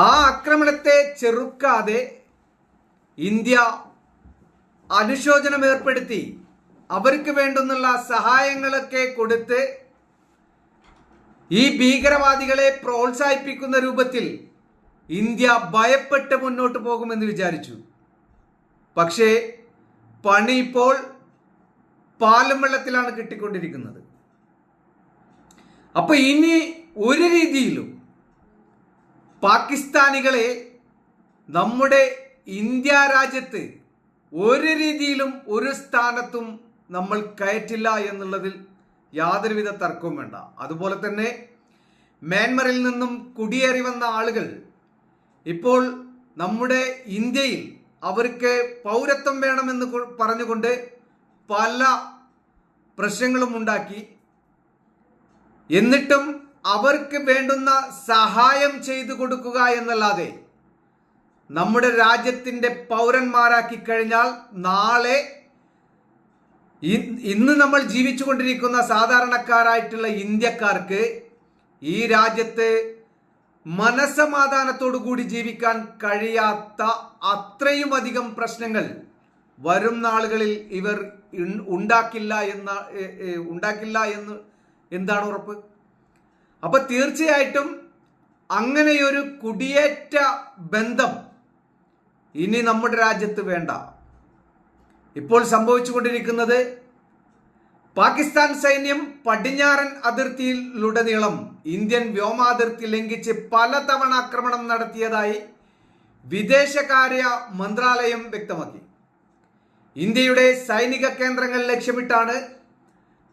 ആ ആക്രമണത്തെ ചെറുക്കാതെ ഇന്ത്യ അനുശോചനം ഏർപ്പെടുത്തി. അവർക്ക് വേണ്ടുന്നുള്ള സഹായങ്ങളൊക്കെ കൊടുത്ത് ഈ ഭീകരവാദികളെ പ്രോത്സാഹിപ്പിക്കുന്ന രൂപത്തിൽ ഇന്ത്യ ഭയപ്പെട്ട് മുന്നോട്ട് പോകുമെന്ന് വിചാരിച്ചു. പക്ഷേ പണി ഇപ്പോൾ പാലും വെള്ളത്തിലാണ് കിട്ടിക്കൊണ്ടിരിക്കുന്നത്. അപ്പൊ ഇനി ഒരു രീതിയിലും പാകിസ്ഥാനികളെ നമ്മുടെ ഇന്ത്യ രാജ്യത്ത് ഒരു രീതിയിലും ഒരു സ്ഥാനത്തും നമ്മൾ കയറ്റില്ല എന്നുള്ളതിൽ യാതൊരുവിധ തർക്കവും വേണ്ട. അതുപോലെ തന്നെ മ്യാൻമറിൽ നിന്നും കുടിയേറി വന്ന ആളുകൾ ഇപ്പോൾ നമ്മുടെ ഇന്ത്യയിൽ അവർക്ക് പൗരത്വം വേണമെന്ന് പറഞ്ഞുകൊണ്ട് പല പ്രശ്നങ്ങളും ഉണ്ടാക്കി. എന്നിട്ടും അവർക്ക് വേണ്ടുന്ന സഹായം ചെയ്തു കൊടുക്കുക എന്നല്ലാതെ നമ്മുടെ രാജ്യത്തിന്റെ പൗരന്മാരാക്കി കഴിഞ്ഞാൽ നാളെ ഇന്ന് നമ്മൾ ജീവിച്ചുകൊണ്ടിരിക്കുന്ന സാധാരണക്കാരായിട്ടുള്ള ഇന്ത്യക്കാർക്ക് ഈ രാജ്യത്ത് മനസമാധാനത്തോടു കൂടി ജീവിക്കാൻ കഴിയാത്ത അത്രയും അധികം പ്രശ്നങ്ങൾ വരും നാളുകളിൽ ഇവർ ഉണ്ടാക്കില്ല എന്ന ഉണ്ടാക്കില്ല എന്ന് എന്താണ് ഉറപ്പ്? അപ്പൊ തീർച്ചയായിട്ടും അങ്ങനെയൊരു കുടിയേറ്റ ബന്ധം ഇനി നമ്മുടെ രാജ്യത്ത് വേണ്ട. ഇപ്പോൾ സംഭവിച്ചുകൊണ്ടിരിക്കുന്നത് പാകിസ്ഥാൻ സൈന്യം പടിഞ്ഞാറൻ അതിർത്തിയിലുടനീളം ഇന്ത്യൻ വ്യോമാതിർത്തി ലംഘിച്ച് പലതവണ ആക്രമണം നടത്തിയതായി വിദേശകാര്യ മന്ത്രാലയം വ്യക്തമാക്കി. ഇന്ത്യയുടെ സൈനിക കേന്ദ്രങ്ങൾ ലക്ഷ്യമിട്ടാണ്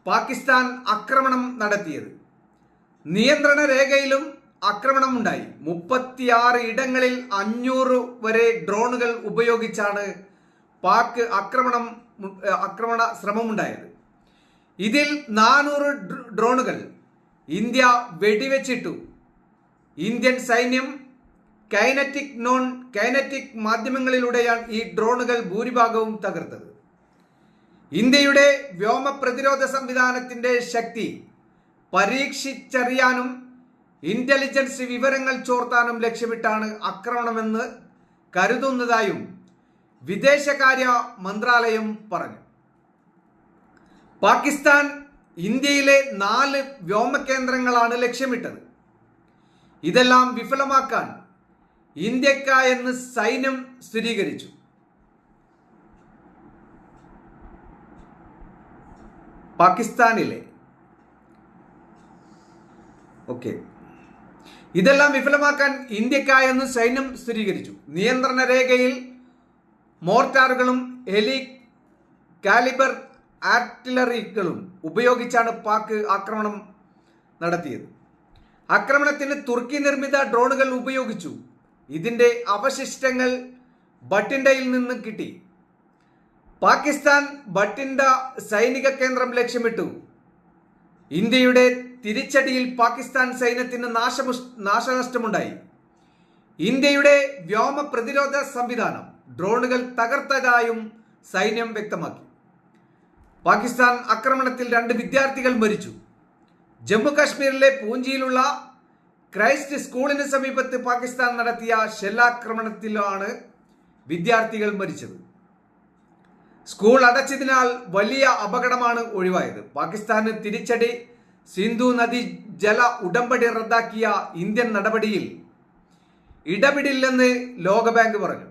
പാകിസ്ഥാൻ ആക്രമണം നടത്തിയത്. നിയന്ത്രണ രേഖയിലും ആക്രമണം ഉണ്ടായി മുപ്പത്തിയാറ് ഇടങ്ങളിൽ അഞ്ഞൂറ് വരെ ഡ്രോണുകൾ ഉപയോഗിച്ചാണ് പാക് ആക്രമണം ആക്രമണ ശ്രമമുണ്ടായത്. ഇതിൽ നാനൂറ് ഡ്രോണുകൾ ഇന്ത്യ വെടിവെച്ചിട്ടു. ഇന്ത്യൻ സൈന്യം കൈനറ്റിക് നോൺ കൈനറ്റിക് മാധ്യമങ്ങളിലൂടെയാണ് ഈ ഡ്രോണുകൾ ഭൂരിഭാഗവും തകർത്തത്. ഇന്ത്യയുടെ വ്യോമ പ്രതിരോധ സംവിധാനത്തിന്റെ ശക്തി പരീക്ഷിച്ചറിയാനും ഇന്റലിജൻസ് വിവരങ്ങൾ ചോർത്താനും ലക്ഷ്യമിട്ടാണ് ആക്രമണമെന്ന് കരുതുന്നതായും വിദേശകാര്യ മന്ത്രാലയം പറഞ്ഞു. പാകിസ്ഥാൻ ഇന്ത്യയിലെ നാല് വ്യോമകേന്ദ്രങ്ങളാണ് ലക്ഷ്യമിട്ടത്. ഇതെല്ലാം വിഫലമാക്കാൻ ഇന്ത്യക്കായെന്ന് സൈന്യം സ്ഥിരീകരിച്ചു. പാകിസ്ഥാനിലെ ഓക്കെ ഇതെല്ലാം വിഫലമാക്കാൻ ഇന്ത്യക്കായെന്ന് സൈന്യം സ്ഥിരീകരിച്ചു. നിയന്ത്രണ രേഖയിൽ മോർട്ടാറുകളും എലി കാലിബർ ആർട്ടിലറികളും ഉപയോഗിച്ചാണ് പാക് ആക്രമണം നടത്തിയത്. ആക്രമണത്തിന് തുർക്കി നിർമ്മിത ഡ്രോണുകൾ ഉപയോഗിച്ചു. ഇതിന്റെ അവശിഷ്ടങ്ങൾ ബട്ടിൻഡയിൽ നിന്ന് കിട്ടി. പാകിസ്ഥാൻ ബട്ടിൻഡ സൈനിക കേന്ദ്രം ലക്ഷ്യമിട്ടു. ഇന്ത്യയുടെ തിരിച്ചടിയിൽ പാകിസ്ഥാൻ സൈന്യത്തിന് നാശനഷ്ടമുണ്ടായി. ഇന്ത്യയുടെ വ്യോമ പ്രതിരോധ സംവിധാനം ഡ്രോണുകൾ തകർത്തതായും സൈന്യം വ്യക്തമാക്കി. പാകിസ്ഥാൻ ആക്രമണത്തിൽ രണ്ട് വിദ്യാർത്ഥികൾ മരിച്ചു. ജമ്മു കാശ്മീരിലെ പൂഞ്ചിയിലുള്ള ക്രൈസ്റ്റ് സ്കൂളിന് സമീപത്ത് പാകിസ്ഥാൻ നടത്തിയ ഷെല്ലാക്രമണത്തിലാണ് വിദ്യാർത്ഥികൾ മരിച്ചത്. സ്കൂൾ അടച്ചതിനാൽ വലിയ അപകടമാണ് ഒഴിവായത്. പാകിസ്ഥാന് തിരിച്ചടി സിന്ധു നദി ജല ഉടമ്പടി റദ്ദാക്കിയ ഇന്ത്യൻ നടപടിയിൽ ഇടപെടില്ലെന്ന് ലോകബാങ്ക് പറഞ്ഞു.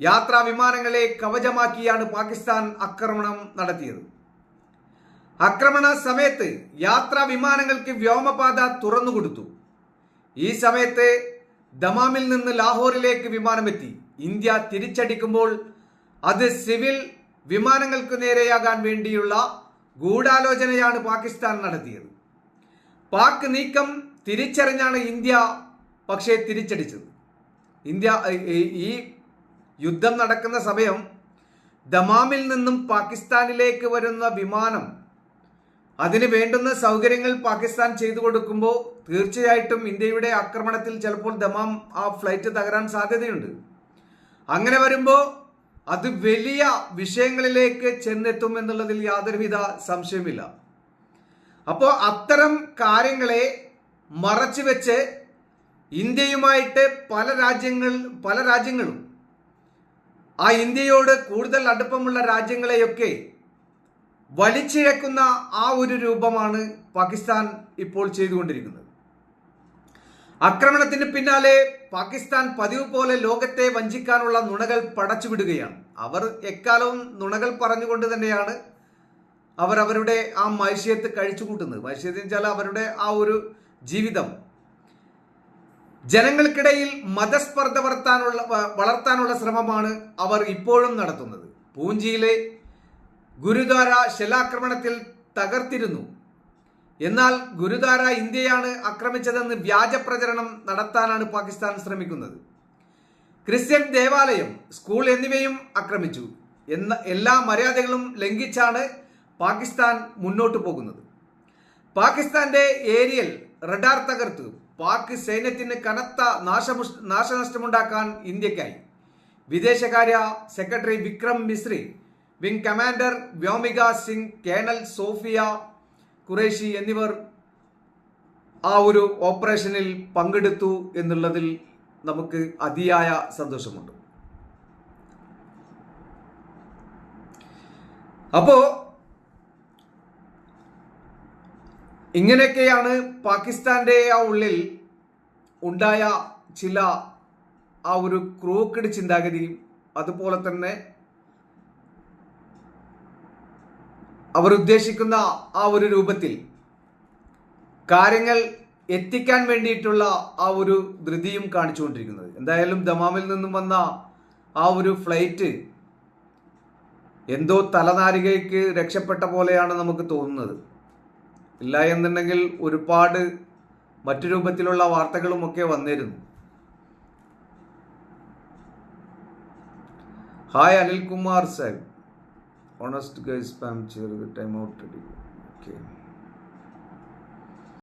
യാത്രാ വിമാനങ്ങളെ കവചമാക്കിയാണ് പാകിസ്ഥാൻ ആക്രമണം നടത്തിയത്. ആക്രമണ സമയത്ത് യാത്രാ വിമാനങ്ങൾക്ക് വ്യോമപാത തുറന്നുകൊടുത്തു ഈ സമയത്ത് ദമാമിൽ നിന്ന് ലാഹോറിലേക്ക് വിമാനമെത്തി. ഇന്ത്യ തിരിച്ചടിക്കുമ്പോൾ അത് സിവിൽ വിമാനങ്ങൾക്ക് നേരെയാകാൻ വേണ്ടിയുള്ള ഗൂഢാലോചനയാണ് പാകിസ്ഥാൻ നടത്തിയത്. പാക് നീക്കം തിരിച്ചറിഞ്ഞാണ് ഇന്ത്യ പക്ഷേ തിരിച്ചടിച്ചത്. ഇന്ത്യ ഈ- യുദ്ധം നടക്കുന്ന സമയം ദമാമിൽ നിന്നും പാകിസ്ഥാനിലേക്ക് വരുന്ന വിമാനം അതിന് വേണ്ടുന്ന സൗകര്യങ്ങൾ പാകിസ്ഥാൻ ചെയ്തു കൊടുക്കുമ്പോൾ തീർച്ചയായിട്ടും ഇന്ത്യയുടെ ആക്രമണത്തിൽ ചിലപ്പോൾ ദമാം ആ ഫ്ലൈറ്റ് തകരാൻ സാധ്യതയുണ്ട്. അങ്ങനെ വരുമ്പോൾ അത് വലിയ വിഷയങ്ങളിലേക്ക് ചെന്നെത്തും എന്നുള്ളതിൽ യാതൊരുവിധ സംശയമില്ല അപ്പോൾ അത്തരം കാര്യങ്ങളെ മറച്ചു വെച്ച് ഇന്ത്യയുമായിട്ട് പല രാജ്യങ്ങൾ പല രാജ്യങ്ങളും ആ ഇന്ത്യയോട് കൂടുതൽ അടുപ്പമുള്ള രാജ്യങ്ങളെയൊക്കെ വലിച്ചിഴക്കുന്ന ആ ഒരു രൂപമാണ് പാകിസ്ഥാൻ ഇപ്പോൾ ചെയ്തുകൊണ്ടിരിക്കുന്നത്. ആക്രമണത്തിന് പിന്നാലെ പാകിസ്ഥാൻ പതിവ് പോലെ ലോകത്തെ വഞ്ചിക്കാനുള്ള നുണകൾ പടച്ചുവിടുകയാണ്. അവർ എക്കാലവും നുണകൾ പറഞ്ഞുകൊണ്ട് തന്നെയാണ് അവർ അവരുടെ ആ മത്സ്യത്ത് കഴിച്ചു കൂട്ടുന്നത് മത്സ്യത്തിന് വെച്ചാൽ അവരുടെ ആ ഒരു ജീവിതം. ജനങ്ങൾക്കിടയിൽ മതസ്പർദ്ധ വളർത്താനുള്ള വളർത്താനുള്ള ശ്രമമാണ് അവർ ഇപ്പോഴും നടത്തുന്നത്. പൂഞ്ചിയിലെ ഗുരുദ്വാര ശിലാക്രമണത്തിൽ തകർത്തിരുന്നു. എന്നാൽ ഗുരുദ്വാര ഇന്ത്യയാണ് ആക്രമിച്ചതെന്ന് വ്യാജ പ്രചരണം നടത്താനാണ് പാകിസ്ഥാൻ ശ്രമിക്കുന്നത്. ക്രിസ്ത്യൻ ദേവാലയം സ്കൂൾ എന്നിവയും ആക്രമിച്ചു. എന്ന എല്ലാ മര്യാദകളും ലംഘിച്ചാണ് പാകിസ്ഥാൻ മുന്നോട്ട് പോകുന്നത്. പാകിസ്ഥാന്റെ ഏരിയൽ റഡാർ തകർത്തു. പാക് സൈന്യത്തിന് കനത്ത നാശനഷ്ടമുണ്ടാക്കാൻ ഇന്ത്യക്കായി. വിദേശകാര്യ secretary Vikram Misri wing commander Vyomika Singh colonel Sofiya Qureshi എന്നിവർ ആ ഒരു ഓപ്പറേഷനിൽ പങ്കെടുത്തു എന്നുള്ളതിൽ നമുക്ക് അതിയായ സന്തോഷമുണ്ട്. അപ്പോ ഇങ്ങനെയൊക്കെയാണ് പാകിസ്ഥാന്റെ ആ ഉള്ളിൽ ഉണ്ടായ ചില ആ ഒരു ക്രൂക്കഡ് ചിന്താഗതിയും അതുപോലെ തന്നെ അവർ ഉദ്ദേശിക്കുന്ന ആ ഒരു രൂപത്തിൽ കാര്യങ്ങൾ എത്തിക്കാൻ വേണ്ടിയിട്ടുള്ള ആ ഒരു ധൃതിയും കാണിച്ചുകൊണ്ടിരിക്കുന്നത്. എന്തായാലും ദമാമിൽ നിന്നും വന്ന ആ ഒരു ഫ്ലൈറ്റ് എന്തോ തലനാരികയ്ക്ക് രക്ഷപ്പെട്ട പോലെയാണ് നമുക്ക് തോന്നുന്നത്. ഇല്ല എന്നുണ്ടെങ്കിൽ ഒരുപാട് മറ്റു രൂപത്തിലുള്ള വാർത്തകളും ഒക്കെ വന്നിരുന്നു. Hi Anilkumar Sahib honest guys spam ചെയ്ത് ടൈം ഔട്ട് ഓക്കെ